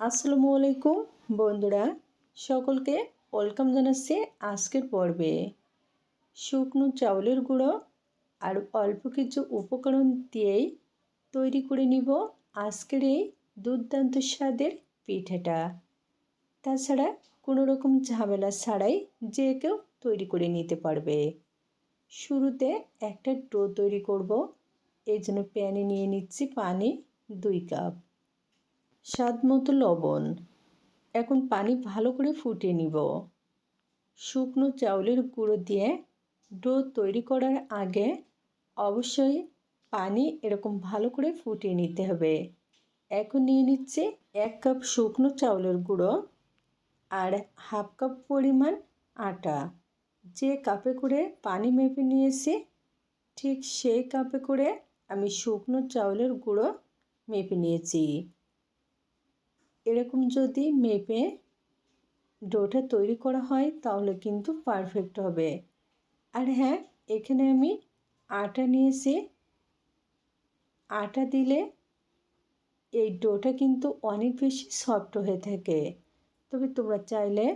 আসসালামু আলাইকুম বন্ধুরা, সকলকে ওয়েলকাম জানাচ্ছি আজকের পর্বে। শুকনো চাউলের গুঁড়ো আর অল্প কিছু উপকরণ দিয়েই তৈরি করে নিব আজকের এই দুর্দান্ত স্বাদের পিঠেটা। তাছাড়া কোনো রকম ঝামেলা ছাড়াই যে কেউ তৈরি করে নিতে পারবে। শুরুতে একটা ডো তৈরি করব এই জন্য প্যানে নিয়ে নিচ্ছি পানি দুই কাপ। স্বাদ মতো লবণ। এখন পানি ভালো করে ফুটিয়ে নিব। শুকনো চাউলের গুঁড়ো দিয়ে ডো তৈরি করার আগে অবশ্যই পানি এরকম ভালো করে ফুটিয়ে নিতে হবে। এখন নিয়ে নিচ্ছে এক কাপ শুকনো চাউলের গুঁড়ো আর হাফ কাপ পরিমাণ আটা। যে কাপে করে পানি মেপে নিয়েছি, ঠিক সেই কাপে করে আমি শুকনো চাউলের গুঁড়ো মেপে নিয়েছি। এরকম যদি মেপে ডোটা তৈরি করা হয়, তাহলে কিন্তু পারফেক্ট হবে। আর হ্যাঁ এখানে আমি আটা নিয়েছি। আটা দিলে এই ডোটা কিন্তু অনেক বেশি সফট হয়ে থাকে। তবে তোমরা চাইলে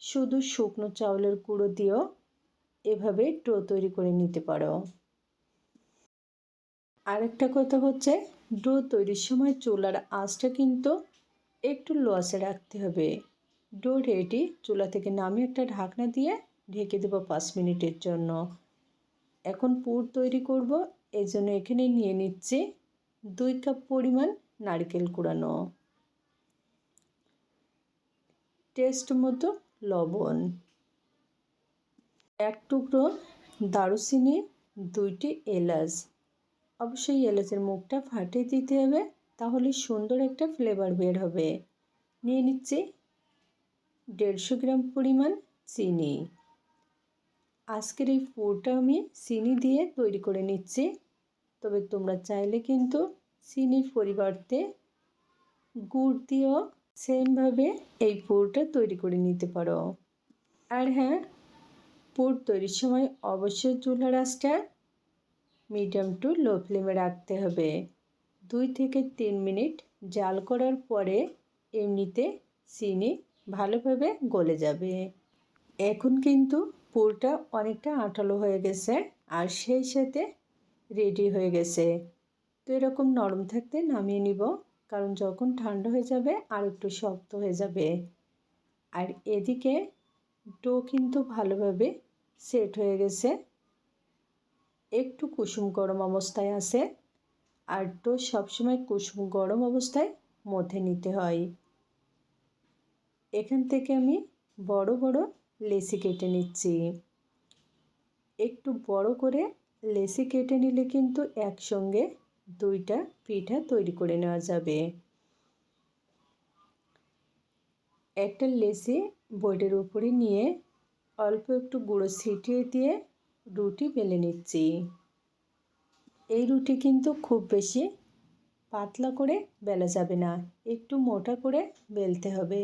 শুধু শুকনো চাউলের গুঁড়ো দিয়েও এভাবে ডো তৈরি করে নিতে পারো। আরেকটা কথা হচ্ছে ডো তৈরির সময় চুলার আঁচটা কিন্তু একটু লসে রাখতে হবে। ডো রেডি, চুলা থেকে নামিয়ে একটা ঢাকনা দিয়ে ঢেকে দেবো পাঁচ মিনিটের জন্য। এখন পুর তৈরি করব এই জন্য এখানে নিয়ে নিচ্ছি দুই কাপ পরিমাণ নারকেল কুড়ানো। টেস্ট মতো লবণ। এক টুকরো দারুচিনি, দুইটি এলাচ। অবশ্যই এলাচের মুখটা ফাটিয়ে দিতে হবে, তাহলে সুন্দর একটা ফ্লেভার বের হবে। নিয়ে নিচ্ছি দেড়শো গ্রাম পরিমাণ চিনি। আজকের এই পুরটা আমি চিনি দিয়ে তৈরি করে নিচ্ছি। তবে তোমরা চাইলে কিন্তু চিনির পরিবর্তে গুড় দিয়েও সেমভাবে এই পুরটা তৈরি করে নিতে পারো। আর হ্যাঁ পুর তৈরির সময় অবশ্যই চুলার আঁচটা মিডিয়াম টু লো ফ্লেমে রাখতে হবে। দুই থেকে তিন মিনিট জাল করার পরে এমনিতে চিনি ভালোভাবে গলে যাবে। এখন কিন্তু পুরটা অনেকটা আঠালো হয়ে গেছে আর সেই সাথে রেডি হয়ে গেছে। তো এরকম নরম থাকতে নামিয়ে নিব, কারণ যখন ঠান্ডা হয়ে যাবে আর একটু শক্ত হয়ে যাবে। আর এদিকে ডো কিন্তু ভালোভাবে সেট হয়ে গেছে। একটু কুসুম গরম অবস্থায় আছে আর ডো সবসময় কুসুম গরম অবস্থায় মধ্যে নিতে হয়। এখান থেকে আমি বড় বড় লেসি কেটে নিচ্ছি। একটু বড় করে লেসি কেটে নিলে কিন্তু একসঙ্গে দুইটা পিঠা তৈরি করে নেওয়া যাবে। একটা লেসি বোর্ডের উপরে নিয়ে অল্প একটু গুঁড়ো ছিটিয়ে দিয়ে রুটি বেলে নিচ্ছি। এই রুটি কিন্তু খুব বেশি পাতলা করে বেলা যাবে না, একটু মোটা করে বেলতে হবে।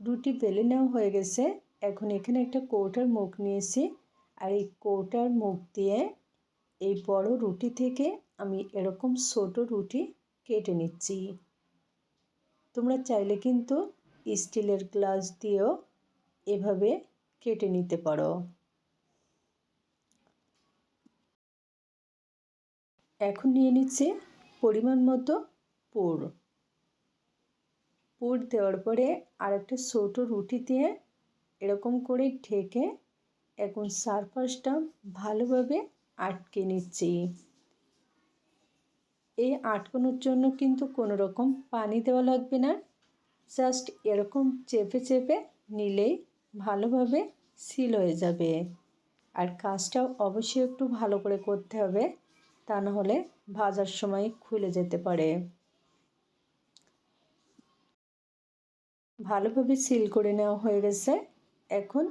রুটি বেলে নেওয়া হয়ে গেছে, এখন এখানে একটা কৌটার মুখ নিয়েছি। আর এই কৌটার মুখ দিয়ে এই বড় রুটি থেকে আমি এরকম ছোট রুটি কেটে নিচ্ছি। তোমরা চাইলে কিন্তু স্টিলের গ্লাস দিয়েও এভাবে কেটে নিতে পারো। এখন নিয়ে নিচ্ছে পরিমাণ মতো পুর। পুর দেওয়ার পরে আর একটা ছোটো রুটি দিয়ে এরকম করে ঢেকে এখন চারপাশটা ভালোভাবে আটকে নিচ্ছি। এই আটকানোর জন্য কিন্তু কোনো রকম পানি দেওয়া লাগবে না। জাস্ট এরকম চেপে চেপে নিলেই ভালোভাবে সিল হয়ে যাবে। আর কাজটাও অবশ্যই একটু ভালো করে করতে হবে। তা না হলে ভাজার সময় খুলে যেতে পারে। ভালোভাবে সিল করে নেওয়া হয়ে গেছে। এখন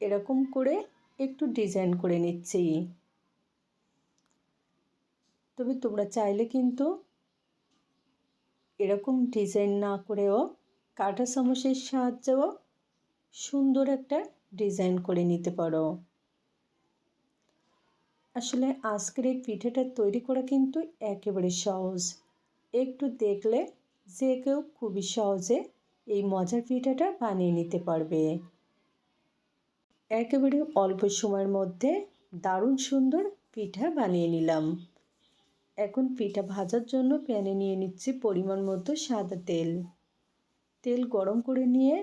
এরকম করে একটু ডিজাইন করে নিচ্ছি। তবে তোমরা চাইলে কিন্তু এরকম ডিজাইন না করেও কাটা চামচের সাহায্যেও সুন্দর একটা ডিজাইন করে নিতে পারো। আসলে আজকের এই পিঠেটা তৈরি করা কিন্তু একেবারে সহজ। একটু দেখলে যে কেউ খুবই সহজে এই মজার পিঠাটা বানিয়ে নিতে পারবে। একেবারে অল্প সময়ের মধ্যে দারুণ সুন্দর পিঠা বানিয়ে নিলাম। এখন পিঠা ভাজার জন্য প্যানে নিয়ে নিচ্ছি পরিমাণ মতো সাদা তেল। তেল গরম করে নিয়ে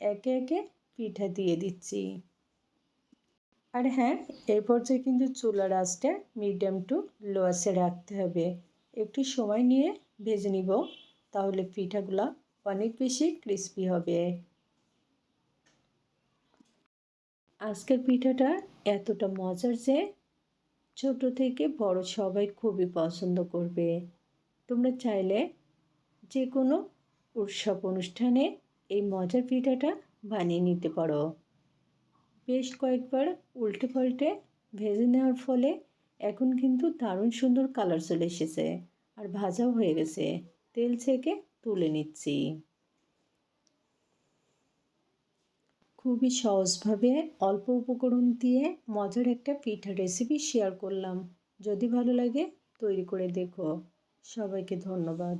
একে একে পিঠা দিয়ে দিচ্ছি। আর হ্যাঁ এই পর্যায়ে কিন্তু চুলার আঁচটা মিডিয়াম টু লো আঁচে রাখতে হবে। একটু সময় নিয়ে ভেজে নিব, তাহলে পিঠাগুলো অনেক বেশি ক্রিস্পি হবে। আজকের পিঠাটা এতটা মজার যে ছোট থেকে বড় সবাই খুবই পছন্দ করবে। তোমরা চাইলে যে কোনো উৎসব অনুষ্ঠানে এই মজার পিঠাটা বানিয়ে নিতে পারো। বেশ কয়েকবার উল্টে পাল্টে ভেজে নেওয়ার ফলে এখন কিন্তু দারুণ সুন্দর কালার চলে এসেছে আর ভাজাও হয়ে গেছে। তেল থেকে তুলে নিচ্ছি। খুবই সহজভাবে অল্প উপকরণ দিয়ে মজার একটা পিঠা রেসিপি শেয়ার করলাম। যদি ভালো লাগে তৈরি করে দেখো। সবাইকে ধন্যবাদ।